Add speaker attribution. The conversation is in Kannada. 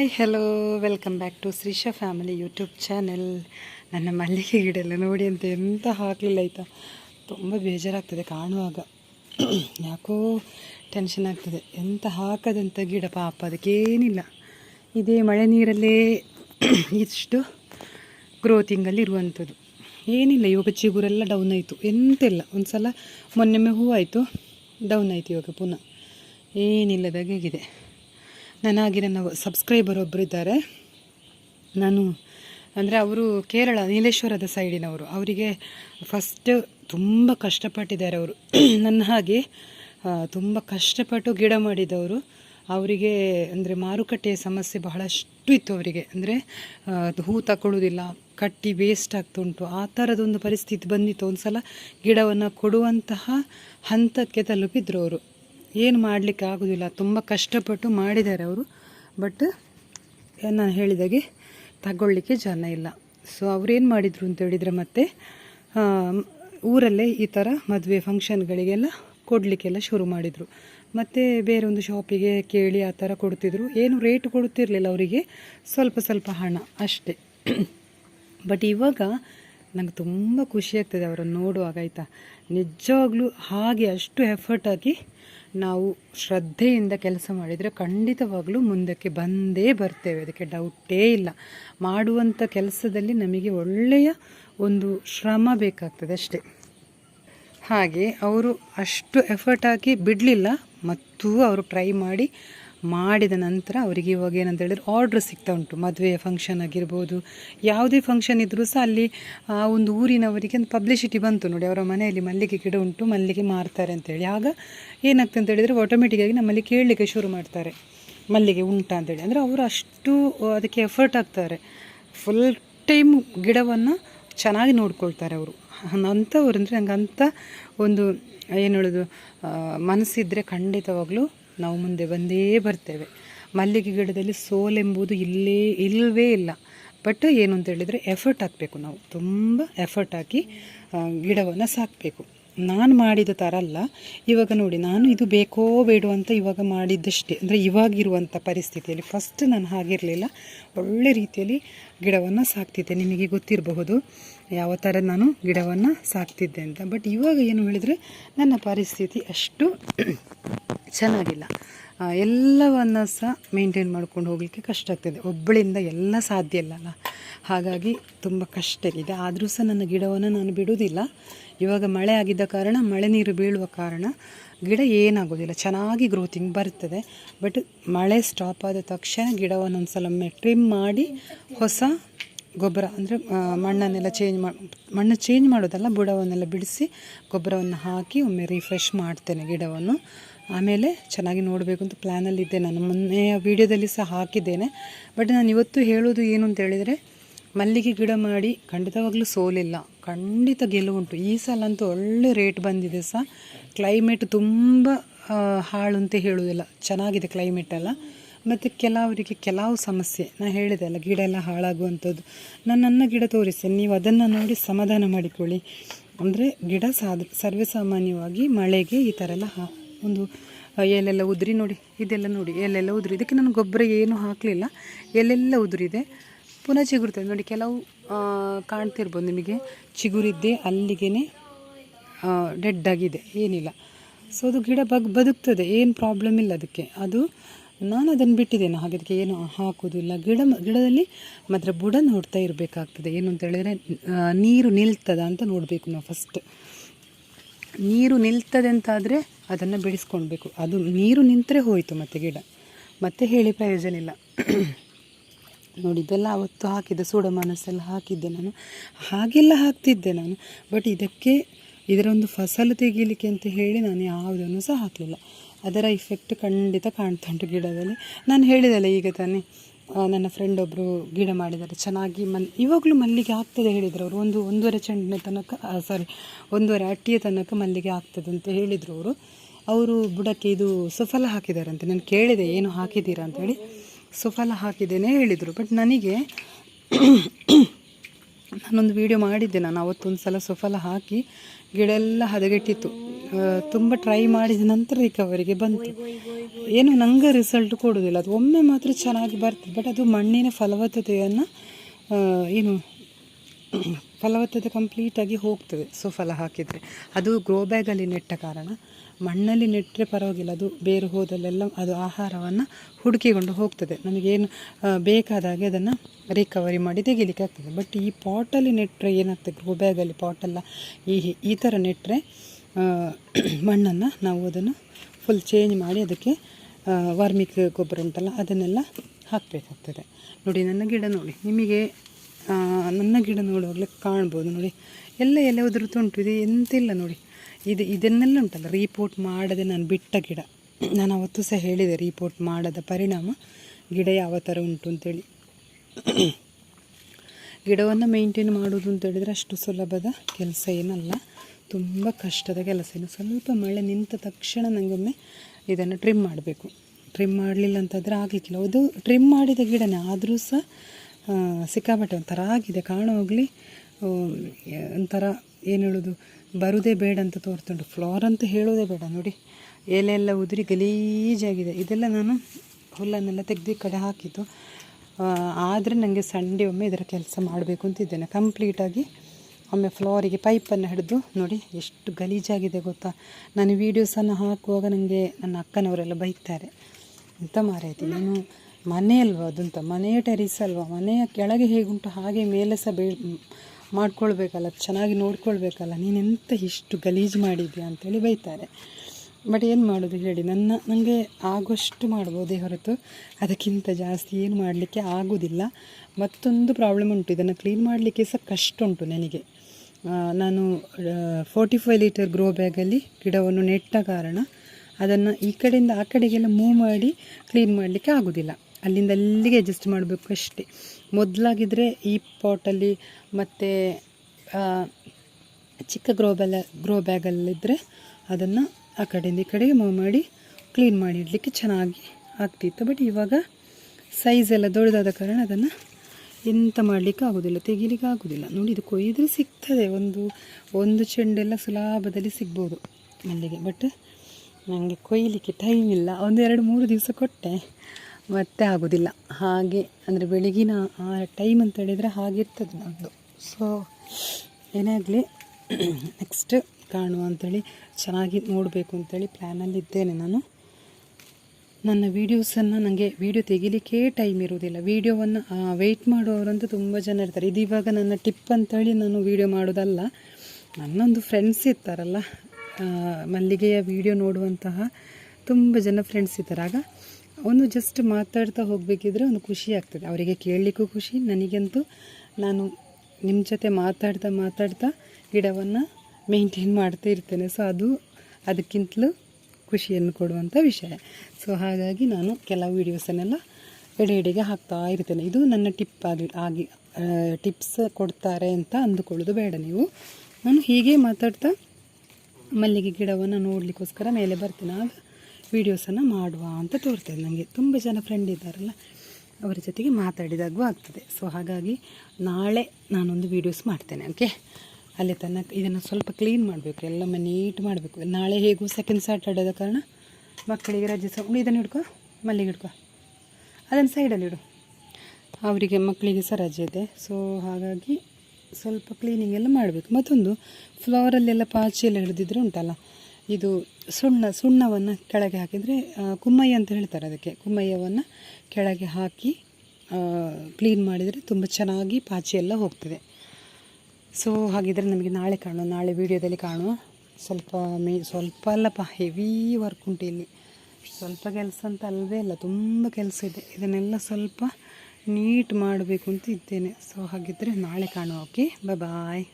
Speaker 1: Hi hello welcome back to Shrisha family YouTube channel ನನ್ನ ಮಲ್ಲಿಗೆ ಗಿಡ ಎಲ್ಲ ನೋಡಿ ಅಂತ ಎಂತ ಹಾಕಲಿಲ್ಲ ಆಯಿತಾ? ತುಂಬ ಬೇಜಾರಾಗ್ತದೆ ಕಾಣುವಾಗ. ಯಾಕೋ ಟೆನ್ಷನ್ ಆಗ್ತದೆ. ಎಂತ ಹಾಕದಂಥ ಗಿಡ ಪಾಪ, ಅದಕ್ಕೇನಿಲ್ಲ. ಇದೇ ಮಳೆ ನೀರಲ್ಲೇ ಇಷ್ಟು ಗ್ರೋತಿಂಗಲ್ಲಿ ಇರುವಂಥದ್ದು. ಏನಿಲ್ಲ, ಇವಾಗ ಚಿಗುರೆಲ್ಲ ಡೌನ್ ಆಯಿತು. ಎಂತಿಲ್ಲ ಒಂದು ಸಲ ಮೊನ್ನೆಮ್ಮೆ ಆಯಿತು ಡೌನ್ ಆಯಿತು ಇವಾಗ ಪುನಃ. ಏನಿಲ್ಲದಾಗಿದೆ ನನಗೆ ನನ್ನ ಸಬ್ಸ್ಕ್ರೈಬರ್ ಒಬ್ಬರು ಇದ್ದಾರೆ. ನಾನು, ಅಂದರೆ ಅವರು ಕೇರಳ, ನೀಲೇಶ್ವರದ ಸೈಡಿನವರು. ಅವರಿಗೆ ಫಸ್ಟ್ ತುಂಬ ಕಷ್ಟಪಟ್ಟಿದ್ದಾರೆ ಅವರು. ನನ್ನ ಹಾಗೆ ತುಂಬ ಕಷ್ಟಪಟ್ಟು ಗಿಡ ಮಾಡಿದವರು. ಅವರಿಗೆ, ಅಂದರೆ ಮಾರುಕಟ್ಟೆಯ ಸಮಸ್ಯೆ ಬಹಳಷ್ಟು ಇತ್ತು ಅವರಿಗೆ. ಅಂದರೆ ಹೂ ತಗೊಳ್ಳೋದಿಲ್ಲ ಕಟ್ಟಿ ವೇಸ್ಟ್ ಆಗ್ತುಂಟು. ಆ ಥರದೊಂದು ಪರಿಸ್ಥಿತಿ ಬಂದಿತ್ತು. ಒಂದು ಸಲ ಗಿಡವನ್ನು ಕೊಡುವಂತಹ ಹಂತಕ್ಕೆ ತಲುಪಿದ್ರು ಅವರು. ಏನು ಮಾಡಲಿಕ್ಕೆ ಆಗೋದಿಲ್ಲ. ತುಂಬ ಕಷ್ಟಪಟ್ಟು ಮಾಡಿದ್ದಾರೆ ಅವರು. ಬಟ್ ನಾನು ಹೇಳಿದಾಗೆ ತಗೊಳ್ಳಿಕ್ಕೆ ಜನ ಇಲ್ಲ. ಸೊ ಅವ್ರೇನು ಮಾಡಿದರು ಅಂತ ಹೇಳಿದರೆ ಮತ್ತೆ ಊರಲ್ಲೇ ಈ ಥರ ಮದುವೆ ಫಂಕ್ಷನ್ಗಳಿಗೆಲ್ಲ ಕೊಡಲಿಕ್ಕೆಲ್ಲ ಶುರು ಮಾಡಿದರು. ಮತ್ತು ಬೇರೊಂದು ಶಾಪಿಗೆ ಕೇಳಿ ಆ ಥರ ಕೊಡ್ತಿದ್ರು. ಏನು ರೇಟ್ ಕೊಡ್ತಿರ್ಲಿಲ್ಲ ಅವರಿಗೆ. ಸ್ವಲ್ಪ ಸ್ವಲ್ಪ ಹಣ ಅಷ್ಟೇ. ಬಟ್ ಇವಾಗ ನಂಗೆ ತುಂಬ ಖುಷಿ ಆಗ್ತದೆ ಅವರನ್ನು ನೋಡುವಾಗ, ಆಯಿತಾ? ನಿಜವಾಗ್ಲೂ ಹಾಗೆ ಅಷ್ಟು ಎಫರ್ಟ್ ಹಾಕಿ ನಾವು ಶ್ರದ್ಧೆಯಿಂದ ಕೆಲಸ ಮಾಡಿದರೆ ಖಂಡಿತವಾಗಲೂ ಮುಂದಕ್ಕೆ ಬಂದೇ ಬರ್ತೇವೆ. ಅದಕ್ಕೆ ಡೌಟೇ ಇಲ್ಲ. ಮಾಡುವಂಥ ಕೆಲಸದಲ್ಲಿ ನಮಗೆ ಒಳ್ಳೆಯ ಒಂದು ಶ್ರಮ ಬೇಕಾಗ್ತದೆ ಅಷ್ಟೇ. ಹಾಗೆ ಅವರು ಅಷ್ಟು ಎಫರ್ಟ್ ಹಾಕಿ ಬಿಡಲಿಲ್ಲ. ಮತ್ತು ಅವರು ಟ್ರೈ ಮಾಡಿ ಮಾಡಿದ ನಂತರ ಅವರಿಗೆ ಇವಾಗ ಏನಂತ ಹೇಳಿದ್ರೆ ಆರ್ಡ್ರ್ ಸಿಗ್ತಾ ಉಂಟು. ಮದುವೆಯ ಫಂಕ್ಷನ್ ಆಗಿರ್ಬೋದು, ಯಾವುದೇ ಫಂಕ್ಷನ್ ಇದ್ದರೂ ಸಹ ಅಲ್ಲಿ, ಆ, ಒಂದು ಊರಿನವರಿಗೆ ಒಂದು ಪಬ್ಲಿಸಿಟಿ ಬಂತು ನೋಡಿ. ಅವರ ಮನೆಯಲ್ಲಿ ಮಲ್ಲಿಗೆ ಗಿಡ ಉಂಟು, ಮಲ್ಲಿಗೆ ಮಾರ್ತಾರೆ ಅಂತೇಳಿ ಆಗ ಏನಾಗ್ತದೆ ಅಂತ ಹೇಳಿದರೆ ಆಟೋಮೆಟಿಕ್ಕಾಗಿ ನಮ್ಮಲ್ಲಿ ಕೇಳಲಿಕ್ಕೆ ಶುರು ಮಾಡ್ತಾರೆ. ಮಲ್ಲಿಗೆ ಉಂಟಾ ಅಂತೇಳಿ ಅಂದರೆ ಅವರು ಅಷ್ಟು, ಅದಕ್ಕೆ ಎಫರ್ಟ್ ಆಗ್ತಾರೆ. ಫುಲ್ ಟೈಮ್ ಗಿಡವನ್ನು ಚೆನ್ನಾಗಿ ನೋಡ್ಕೊಳ್ತಾರೆ ಅವರು. ಅಂಥವ್ರು ಅಂದರೆ ನಂಗೆ ಅಂಥ ಒಂದು, ಏನು ಹೇಳೋದು ಮನಸ್ಸಿದ್ದರೆ ಖಂಡಿತವಾಗ್ಲೂ ನಾವು ಮುಂದೆ ಬಂದೇ ಬರ್ತೇವೆ. ಮಲ್ಲಿಗೆ ಗಿಡದಲ್ಲಿ ಸೋಲೆಂಬುದು ಇಲ್ಲೇ ಇಲ್ಲವೇ ಇಲ್ಲ. ಬಟ್ ಏನು ಅಂತ ಹೇಳಿದರೆ ಎಫರ್ಟ್ ಹಾಕಬೇಕು ನಾವು. ತುಂಬ ಎಫರ್ಟ್ ಹಾಕಿ ಗಿಡವನ್ನು ಸಾಕಬೇಕು. ನಾನು ಮಾಡಿದ ಥರ ಅಲ್ಲ. ಇವಾಗ ನೋಡಿ, ನಾನು ಇದು ಬೇಕೋ ಬೇಡು ಅಂತ ಇವಾಗ ಮಾಡಿದ್ದಷ್ಟೇ. ಅಂದರೆ ಇವಾಗಿರುವಂಥ ಪರಿಸ್ಥಿತಿಯಲ್ಲಿ ಫಸ್ಟ್ ನಾನು ಹಾಗಿರಲಿಲ್ಲ. ಒಳ್ಳೆ ರೀತಿಯಲ್ಲಿ ಗಿಡವನ್ನು ಸಾಕ್ತಿದ್ದೆ. ನಿಮಗೆ ಗೊತ್ತಿರಬಹುದು ಯಾವ ಥರ ನಾನು ಗಿಡವನ್ನು ಸಾಕ್ತಿದ್ದೆ ಅಂತ. ಬಟ್ ಇವಾಗ ಏನು ಹೇಳಿದರೆ, ನನ್ನ ಪರಿಸ್ಥಿತಿ ಅಷ್ಟು ಚೆನ್ನಾಗಿಲ್ಲ. ಎಲ್ಲವನ್ನು ಸಹ ಮೇಂಟೈನ್ ಮಾಡ್ಕೊಂಡು ಹೋಗಲಿಕ್ಕೆ ಕಷ್ಟ ಆಗ್ತದೆ. ಒಬ್ಬಳಿಂದ ಎಲ್ಲ ಸಾಧ್ಯ ಇಲ್ಲಲ್ಲ ಹಾಗಾಗಿ ತುಂಬ ಕಷ್ಟ ಇದೆ. ಆದರೂ ಸಹ ನನ್ನ ಗಿಡವನ್ನು ನಾನು ಬಿಡುವುದಿಲ್ಲ. ಇವಾಗ ಮಳೆ ಆಗಿದ್ದ ಕಾರಣ ಮಳೆ ನೀರು ಬೀಳುವ ಕಾರಣ ಗಿಡ ಏನಾಗೋದಿಲ್ಲ ಚೆನ್ನಾಗಿ ಗ್ರೋತಿಂಗ್ ಬರ್ತದೆ. ಬಟ್ ಮಳೆ ಸ್ಟಾಪ್ ಆದ ತಕ್ಷಣ ಗಿಡವನ್ನು ಒಂದು ಸಲ ಟ್ರಿಮ್ ಮಾಡಿ ಹೊಸ ಗೊಬ್ಬರ ಅಂದರೆ ಮಣ್ಣನ್ನೆಲ್ಲ ಚೇಂಜ್ ಮಾಡಿ ಮಣ್ಣು ಚೇಂಜ್ ಮಾಡೋದಲ್ಲ ಬುಡವನ್ನೆಲ್ಲ ಬಿಡಿಸಿ ಗೊಬ್ಬರವನ್ನು ಹಾಕಿ ಒಮ್ಮೆ ರಿಫ್ರೆಶ್ ಮಾಡ್ತೇನೆ ಗಿಡವನ್ನು. ಆಮೇಲೆ ಚೆನ್ನಾಗಿ ನೋಡಬೇಕು ಅಂತ ಪ್ಲ್ಯಾನಲ್ಲಿದ್ದೆ ನಾನು ಮೊನ್ನೆಯ ವೀಡಿಯೋದಲ್ಲಿ ಸಹ ಹಾಕಿದ್ದೇನೆ. ಬಟ್ ನಾನು ಇವತ್ತು ಹೇಳೋದು ಏನು ಅಂತ ಹೇಳಿದರೆ, ಮಲ್ಲಿಗೆ ಗಿಡ ಮಾಡಿ ಖಂಡಿತವಾಗ್ಲೂ ಸೋಲಿಲ್ಲ. ಖಂಡಿತ ಗೆಲುವುಂಟು ಈ ಸಲ ಅಂತೂ ಒಳ್ಳೆ ರೇಟ್ ಬಂದಿದೆ ಸಹ. ಕ್ಲೈಮೇಟ್ ತುಂಬ ಹಾಳು ಅಂತ ಹೇಳುವುದಿಲ್ಲ. ಚೆನ್ನಾಗಿದೆ ಕ್ಲೈಮೇಟ್ ಎಲ್ಲ. ಮತ್ತು ಕೆಲವರಿಗೆ ಕೆಲವು ಸಮಸ್ಯೆ. ನಾನು ಹೇಳಿದೆ ಅಲ್ಲ, ಗಿಡ ಎಲ್ಲ ಹಾಳಾಗುವಂಥದ್ದು. ನಾನು ನನ್ನ ಗಿಡ ತೋರಿಸ್ತೇನೆ. ನೀವು ಅದನ್ನು ನೋಡಿ ಸಮಾಧಾನ ಮಾಡಿಕೊಳ್ಳಿ. ಅಂದರೆ ಗಿಡ ಸಾಧ, ಸರ್ವೇಸಾಮಾನ್ಯವಾಗಿ ಮಳೆಗೆ ಈ ಥರ ಎಲ್ಲ ಒಂದು ಎಲೆಲ್ಲ ಉದುರಿ ನೋಡಿ, ಇದೆಲ್ಲ ನೋಡಿ ಎಲ್ಲೆಲ್ಲ ಉದುರಿ. ಇದಕ್ಕೆ ನಾನು ಗೊಬ್ಬರ ಏನು ಹಾಕಲಿಲ್ಲ. ಎಲ್ಲೆಲ್ಲ ಉದುರಿದೆ. ಪುನಃ ಚಿಗುರ್ತದೆ. ನೋಡಿ, ಕೆಲವು ಕಾಣ್ತಿರ್ಬೋದು ನಿಮಗೆ. ಚಿಗುರಿದ್ದೆ ಅಲ್ಲಿಗೆ ಡೆಡ್ ಆಗಿದೆ. ಏನಿಲ್ಲ. ಸೊ ಅದು ಗಿಡ ಬಗ್, ಬದುಕ್ತದೆ. ಏನು ಪ್ರಾಬ್ಲಮ್ ಇಲ್ಲ ಅದಕ್ಕೆ. ಅದು ನಾನು ಅದನ್ನು ಬಿಟ್ಟಿದ್ದೇನೆ. ಹಾಗೆ ಅದಕ್ಕೆ ಏನು ಹಾಕೋದಿಲ್ಲ ಗಿಡ ಗಿಡದಲ್ಲಿ ಮಾತ್ರ ಬುಡ ನೋಡ್ತಾ ಇರಬೇಕಾಗ್ತದೆ. ಏನು ಅಂತ ಹೇಳಿದರೆ ನೀರು ನಿಲ್ತದ ಅಂತ ನೋಡಬೇಕು ನಾವು ಫಸ್ಟ್ ನೀರು ನಿಲ್ತದೆ ಅಂತಾದರೆ ಅದನ್ನು ಬಿಡಿಸ್ಕೊಳ್ಬೇಕು. ಅದು ನೀರು ನಿಂತರೆ ಹೋಯಿತು ಮತ್ತೆ ಗಿಡ. ಮತ್ತೆ ಹೇಳಿ ಪ್ರಯೋಜನ ಇಲ್ಲ. ನೋಡಿ, ಇದೆಲ್ಲ ಅವತ್ತು ಹಾಕಿದ್ದೆ ಸೂಡಮಾನಸ್ ಎಲ್ಲ ಹಾಕಿದ್ದೆ ನಾನು. ಹಾಗೆಲ್ಲ ಹಾಕ್ತಿದ್ದೆ ನಾನು. ಬಟ್ ಇದಕ್ಕೆ ಇದರೊಂದು ಫಸಲು ತೆಗೀಲಿಕ್ಕೆ ಅಂತ ಹೇಳಿ ನಾನು ಯಾವುದನ್ನು ಸಹ ಹಾಕಲಿಲ್ಲ. ಅದರ ಇಫೆಕ್ಟ್ ಖಂಡಿತ ಕಾಣ್ತಾ ಉಂಟು ಗಿಡದಲ್ಲಿ. ನಾನು ಹೇಳಿದಲ್ಲ ಈಗ ತಾನೇ ನನ್ನ ಫ್ರೆಂಡ್ ಒಬ್ಬರು ಗಿಡ ಮಾಡಿದ್ದಾರೆ. ಚೆನ್ನಾಗಿ ಮಲ್ ಇವಾಗಲೂ ಮಲ್ಲಿಗೆ ಆಗ್ತದೆ ಹೇಳಿದರು ಅವರು. ಒಂದು ಒಂದೂವರೆ ಚೆಂಡಿನ ತನಕ ಸಾರಿ ಒಂದೂವರೆ ಅಟ್ಟಿಯ ತನಕ ಮಲ್ಲಿಗೆ ಆಗ್ತದೆ ಅಂತ ಹೇಳಿದರು ಅವರು. ಅವರು ಬುಡಕ್ಕೆ ಇದು ಸುಫಲ ಹಾಕಿದಾರಂತೆ ನಾನು ಕೇಳಿದೆ, ಏನು ಹಾಕಿದ್ದೀರಾ? ಅಂತೇಳಿ ಸುಫಲ ಹಾಕಿದ್ದೇನೆ ಹೇಳಿದರು. ಬಟ್ ನನಗೆ ನಾನೊಂದು ವಿಡಿಯೋ ಮಾಡಿದ್ದೆ ನಾನು, ಅವತ್ತೊಂದು ಸಲ ಸುಫಲ ಹಾಕಿ ಗಿಡ ಎಲ್ಲ ಹದಗೆಟ್ಟಿತ್ತು. ತುಂಬ ಟ್ರೈ ಮಾಡಿದ ನಂತರ ರಿಕವರಿಗೆ ಬಂತು. ಏನು, ನಂಗೆ ರಿಸಲ್ಟ್ ಕೊಡೋದಿಲ್ಲ. ಅದು ಒಮ್ಮೆ ಮಾತ್ರ ಚೆನ್ನಾಗಿ ಬರ್ತದೆ ಬಟ್ ಅದು ಮಣ್ಣಿನ ಫಲವತ್ತತೆಯನ್ನು ಏನು, ಫಲವತ್ತತೆ ಕಂಪ್ಲೀಟಾಗಿ ಹೋಗ್ತದೆ ಸುಫಲ ಫಲ ಹಾಕಿದರೆ. ಅದು ಗ್ರೋ ಬ್ಯಾಗಲ್ಲಿ ನೆಟ್ಟ ಕಾರಣ. ಮಣ್ಣಲ್ಲಿ ನೆಟ್ಟರೆ ಪರವಾಗಿಲ್ಲ. ಅದು ಬೇರು ಹೋದಲ್ಲೆಲ್ಲ ಅದು ಆಹಾರವನ್ನು ಹುಡುಕಿಕೊಂಡು ಹೋಗ್ತದೆ. ನಮಗೇನು ಬೇಕಾದಾಗೆ ಅದನ್ನು ರಿಕವರಿ ಮಾಡಿ ತೆಗಿಲಿಕ್ಕೆ ಆಗ್ತದೆ. ಬಟ್ ಈ ಪಾಟಲ್ಲಿ ನೆಟ್ಟರೆ ಏನಾಗ್ತದೆ? ಗ್ರೋ ಬ್ಯಾಗಲ್ಲಿ ಪಾಟೆಲ್ಲ ಈ ಈ ಥರ ನೆಟ್ಟರೆ ಮಣ್ಣನ್ನು ನಾವು ಅದನ್ನು ಫುಲ್ ಚೇಂಜ್ ಮಾಡಿ ಅದಕ್ಕೆ ವಾರ್ಮಿಕ್ ಗೊಬ್ಬರ ಉಂಟಲ್ಲ, ಅದನ್ನೆಲ್ಲ ಹಾಕಬೇಕಾಗ್ತದೆ. ನೋಡಿ, ನನ್ನ ಗಿಡ ನೋಡಿ. ನಿಮಗೆ ನನ್ನ ಗಿಡ ನೋಡುವಾಗಲೇ ಕಾಣ್ಬೋದು ನೋಡಿ. ಎಲ್ಲ ಎಲೆ ಉದುರುತ್ತಾ ಉಂಟು ಇದು ಎಂತಿಲ್ಲ ನೋಡಿ. ಇದು ಇದನ್ನೆಲ್ಲ ಉಂಟಲ್ಲ ರೀಪೋರ್ಟ್ ಮಾಡದೆ ನಾನು ಬಿಟ್ಟ ಗಿಡ. ನಾನು ಅವತ್ತು ಸಹ ಹೇಳಿದೆ ರೀಪೋರ್ಟ್ ಮಾಡದ ಪರಿಣಾಮ ಗಿಡ ಯಾವ ಥರ ಉಂಟು ಅಂತೇಳಿ. ಗಿಡವನ್ನು ಮೇಂಟೈನ್ ಮಾಡೋದು ಅಂತ ಹೇಳಿದರೆ ಅಷ್ಟು ಸುಲಭದ ಕೆಲಸ ಏನಲ್ಲ, ತುಂಬ ಕಷ್ಟದ ಕೆಲಸ ಏನು. ಸ್ವಲ್ಪ ಮಳೆ ನಿಂತ ತಕ್ಷಣ ನನಗೊಮ್ಮೆ ಇದನ್ನು ಟ್ರಿಮ್ ಮಾಡಬೇಕು. ಟ್ರಿಮ್ ಮಾಡಲಿಲ್ಲ ಅಂತಂದರೆ ಆಗಲಿಕ್ಕಿಲ್ಲ. ಅದು ಟ್ರಿಮ್ ಮಾಡಿದ ಗಿಡನೇ, ಆದರೂ ಸಹ ಸಿಕ್ಕಾಪಟ್ಟೆ ಒಂಥರ ಆಗಿದೆ, ಕಾಣೋಗ್ಲಿ. ಒಂಥರ ಏನು ಹೇಳೋದು? ಬರುವುದೇ ಬೇಡ ಅಂತ ತೋರ್ತುಂಟು ಫ್ಲೋರ್ ಅಂತ ಹೇಳೋದೇ ಬೇಡ ನೋಡಿ. ಎಲೆ ಎಲ್ಲ ಉದುರಿ ಗಲೀಜಾಗಿದೆ. ಇದೆಲ್ಲ ನಾನು ಹುಲ್ಲನ್ನೆಲ್ಲ ತೆಗೆದು ಕಡೆ ಹಾಕಿದ್ದು. ಆದರೆ ನನಗೆ ಸಂಡೇ ಒಮ್ಮೆ ಇದರ ಕೆಲಸ ಮಾಡಬೇಕು ಅಂತಿದ್ದೇನೆ ಕಂಪ್ಲೀಟಾಗಿ ಒಮ್ಮೆ ಫ್ಲೋರಿಗೆ ಪೈಪನ್ನು ಹಿಡಿದು ನೋಡಿ ಎಷ್ಟು ಗಲೀಜಾಗಿದೆ ಗೊತ್ತಾ? ನಾನು ವೀಡಿಯೋಸನ್ನು ಹಾಕುವಾಗ ನನಗೆ ನನ್ನ ಅಕ್ಕನವರೆಲ್ಲ ಬೈತಾರೆ. ಅಂತ ಮಾರೈತಿ ನಾನು ಮನೆ ಅದಂತ? ಮನೆಯ ಟೆರಿಸ್ ಅಲ್ವಾ? ಮನೆಯ ಕೆಳಗೆ ಹೇಗುಂಟು? ಹಾಗೆ ಮೇಲೆ ಸಹ ಬೇ ಮಾಡ್ಕೊಳ್ಬೇಕಲ್ಲ, ಚೆನ್ನಾಗಿ ನೋಡ್ಕೊಳ್ಬೇಕಲ್ಲ ನೀನೆಂತ ಇಷ್ಟು ಗಲೀಜು ಮಾಡಿದ್ಯಾ ಅಂತೇಳಿ ಬೈತಾರೆ. ಬಟ್ ಏನು ಮಾಡೋದು ಹೇಳಿ, ನನ್ನ ನನಗೆ ಆಗೋಷ್ಟು ಮಾಡ್ಬೋದೇ ಹೊರತು ಅದಕ್ಕಿಂತ ಜಾಸ್ತಿ ಏನು ಮಾಡಲಿಕ್ಕೆ ಆಗೋದಿಲ್ಲ. ಮತ್ತೊಂದು ಪ್ರಾಬ್ಲಮ್ ಉಂಟು, ಇದನ್ನು ಕ್ಲೀನ್ ಮಾಡಲಿಕ್ಕೆ ಸಹ ಕಷ್ಟ ಉಂಟು ನನಗೆ. ನಾನು ಫೋರ್ಟಿ ಫೈವ್ ಲೀಟರ್ ಗ್ರೋ ಬ್ಯಾಗಲ್ಲಿ ಗಿಡವನ್ನು ನೆಟ್ಟ ಕಾರಣ ಅದನ್ನು ಈ ಕಡೆಯಿಂದ ಆ ಕಡೆಗೆಲ್ಲ ಮೂವ್ ಮಾಡಿ ಕ್ಲೀನ್ ಮಾಡಲಿಕ್ಕೆ ಆಗೋದಿಲ್ಲ. ಅಲ್ಲಿಂದ ಅಲ್ಲಿಗೆ ಅಡ್ಜಸ್ಟ್ ಮಾಡಬೇಕು ಅಷ್ಟೇ. ಮೊದಲಾಗಿದ್ದರೆ ಈ ಪಾಟಲ್ಲಿ ಮತ್ತು ಚಿಕ್ಕ ಗ್ರೋ ಬ್ಯಾಲ ಗ್ರೋ ಬ್ಯಾಗಲ್ಲಿದ್ದರೆ ಅದನ್ನು ಆ ಕಡೆಯಿಂದ ಈ ಕಡೆಗೆ ಮೂವ್ ಮಾಡಿ ಕ್ಲೀನ್ ಮಾಡಿ ಇಡಲಿಕ್ಕೆ ಚೆನ್ನಾಗಿ ಆಗ್ತಿತ್ತು. ಬಟ್ ಇವಾಗ ಸೈಜ್ ಎಲ್ಲ ದೊಡ್ಡದಾದ ಕಾರಣ ಅದನ್ನು ಎಂತ ಮಾಡಲಿಕ್ಕೆ ಆಗೋದಿಲ್ಲ, ತೆಗಿಲಿಕ್ಕೆ ಆಗೋದಿಲ್ಲ. ನೋಡಿ, ಇದು ಕೊಯ್ದರೆ ಸಿಗ್ತದೆ. ಒಂದು ಒಂದು ಚೆಂಡೆಲ್ಲ ಸುಲಭದಲ್ಲಿ ಸಿಗ್ಬೋದು ಮಲ್ಲಿಗೆ ಬಟ್ ನನಗೆ ಕೊಯ್ಲಿಕ್ಕೆ ಟೈಮ್ ಇಲ್ಲ. ಒಂದು ಎರಡು ಮೂರು ದಿವಸ ಕೊಟ್ಟೆ. ಮತ್ತೆ ಆಗೋದಿಲ್ಲ. ಹಾಗೆ ಅಂದರೆ ಬೆಳಗಿನ ಆ ಟೈಮ್ ಅಂತ ಹೇಳಿದರೆ ಹಾಗಿರ್ತದೆ ನಮ್ಮದು ಸೊ ಏನೇ ಆಗಲಿ ನೆಕ್ಸ್ಟ್ ಕಾಣುವ ಅಂಥೇಳಿ ಚೆನ್ನಾಗಿ ನೋಡಬೇಕು ಅಂತೇಳಿ ಪ್ಲ್ಯಾನಲ್ಲಿದ್ದೇನೆ ನಾನು. ನನ್ನ ವೀಡಿಯೋಸನ್ನು ನನಗೆ ವೀಡಿಯೋ ತೆಗಿಲಿಕ್ಕೆ ಟೈಮ್ ಇರುವುದಿಲ್ಲ. ವೀಡಿಯೋವನ್ನು ವೆಯ್ಟ್ ಮಾಡುವವರಂತೂ ತುಂಬ ಜನ ಇರ್ತಾರೆ. ಇದು ಇವಾಗ ನನ್ನ ಟಿಪ್ ಅಂತೇಳಿ ನಾನು ವೀಡಿಯೋ ಮಾಡೋದಲ್ಲ. ನನ್ನೊಂದು ಫ್ರೆಂಡ್ಸ್ ಇರ್ತಾರಲ್ಲ ಮಲ್ಲಿಗೆಯ ವೀಡಿಯೋ ನೋಡುವಂತಹ ತುಂಬ ಜನ ಫ್ರೆಂಡ್ಸ್ ಇರ್ತಾರೆ. ಆಗ ಒಂದು ಜಸ್ಟ್ ಮಾತಾಡ್ತಾ ಹೋಗಬೇಕಿದ್ರೆ ಒಂದು ಖುಷಿ ಆಗ್ತದೆ. ಅವರಿಗೆ ಕೇಳಲಿಕ್ಕೂ ಖುಷಿ, ನನಗಂತೂ ನಾನು ನಿಮ್ಮ ಜೊತೆ ಮಾತಾಡ್ತಾ ಮಾತಾಡ್ತಾ ಗಿಡವನ್ನು ಮೇಂಟೈನ್ ಮಾಡ್ತಾ ಇರ್ತೇನೆ. ಸೊ ಅದು ಅದಕ್ಕಿಂತಲೂ ಖುಷಿಯನ್ನು ಕೊಡುವಂಥ ವಿಷಯ. ಸೊ ಹಾಗಾಗಿ ನಾನು ಕೆಲವು ವೀಡಿಯೋಸನ್ನೆಲ್ಲ ಎಡೆ ಎಡೆಗೆ ಹಾಕ್ತಾ ಇರ್ತೇನೆ. ಇದು ನನ್ನ ಟಿಪ್ ಆಗಿ ಆಗಿ ಟಿಪ್ಸ್ ಕೊಡ್ತಾರೆ ಅಂತ ಅಂದುಕೊಳ್ಳೋದು ಬೇಡ ನೀವು. ನಾನು ಹೀಗೆ ಮಾತಾಡ್ತಾ ಮಲ್ಲಿಗೆ ಗಿಡವನ್ನು ನೋಡಲಿಕ್ಕೋಸ್ಕರ ಮೇಲೆ ಬರ್ತೇನೆ. ಆಗ ವೀಡಿಯೋಸನ್ನು ಮಾಡುವ ಅಂತ ತೋರ್ತೇನೆ ನನಗೆ ತುಂಬ ಜನ ಫ್ರೆಂಡ್ ಇದ್ದಾರಲ್ಲ, ಅವರ ಜೊತೆಗೆ ಮಾತಾಡಿದಾಗೂ ಆಗ್ತದೆ. ಸೊ ಹಾಗಾಗಿ ನಾಳೆ ನಾನೊಂದು ವೀಡಿಯೋಸ್ ಮಾಡ್ತೇನೆ ಓಕೆ ಅಲ್ಲಿ ತನಕ ಇದನ್ನು ಸ್ವಲ್ಪ ಕ್ಲೀನ್ ಮಾಡಬೇಕು, ಎಲ್ಲ ನೀಟ್ ಮಾಡಬೇಕು. ನಾಳೆ ಹೇಗೂ ಸೆಕೆಂಡ್ ಸ್ಯಾಟರ್ಡೇದ ಕಾರಣ ಮಕ್ಕಳಿಗೆ ರಜೆ ಸಹ ಇದನ್ನು ಹಿಡ್ಕೊ, ಮಲ್ಲಿಗೆ ಹಿಡ್ಕೊ. ಅದನ್ನು ಸೈಡಲ್ಲಿ ಇಡು. ಅವರಿಗೆ ಮಕ್ಕಳಿಗೆ ಸಹ ರಜೆ ಇದೆ. ಸೊ ಹಾಗಾಗಿ ಸ್ವಲ್ಪ ಕ್ಲೀನಿಂಗ್ ಎಲ್ಲ ಮಾಡಬೇಕು. ಮತ್ತೊಂದು ಫ್ಲವರಲ್ಲೆಲ್ಲ ಪಾಚಿ ಎಲ್ಲ ಹಿಡಿದಿದ್ರೆ ಉಂಟಲ್ಲ ಇದು ಸುಣ್ಣ, ಸುಣ್ಣವನ್ನು ಕೆಳಗೆ ಹಾಕಿದರೆ ಕುಮ್ಮಯ್ಯ ಅಂತ ಹೇಳ್ತಾರೆ ಅದಕ್ಕೆ. ಕುಮ್ಮಯ್ಯವನ್ನು ಕೆಳಗೆ ಹಾಕಿ ಕ್ಲೀನ್ ಮಾಡಿದರೆ ತುಂಬ ಚೆನ್ನಾಗಿ ಪಾಚಿ ಎಲ್ಲ ಹೋಗ್ತದೆ. ಸೊ ಹಾಗಿದ್ರೆ ನಮಗೆ ನಾಳೆ ಕಾಣುವ, ನಾಳೆ ವೀಡಿಯೋದಲ್ಲಿ ಕಾಣುವ ಸ್ವಲ್ಪ ಮೇ, ಸ್ವಲ್ಪ ಅಲ್ಲಪ್ಪ ಹೆವಿ ವರ್ಕ್ ಉಂಟು ಇಲ್ಲಿ. ಸ್ವಲ್ಪ ಕೆಲಸ ಅಂತ ಅಲ್ಲವೇ ಅಲ್ಲ ತುಂಬ ಕೆಲಸ ಇದೆ. ಇದನ್ನೆಲ್ಲ ಸ್ವಲ್ಪ ನೀಟ್ ಮಾಡಬೇಕು ಅಂತ ಇದ್ದೇನೆ. ಸೊ ಹಾಗಿದ್ದರೆ ನಾಳೆ ಕಾಣುವ ಓಕೆ ಬಾಯ್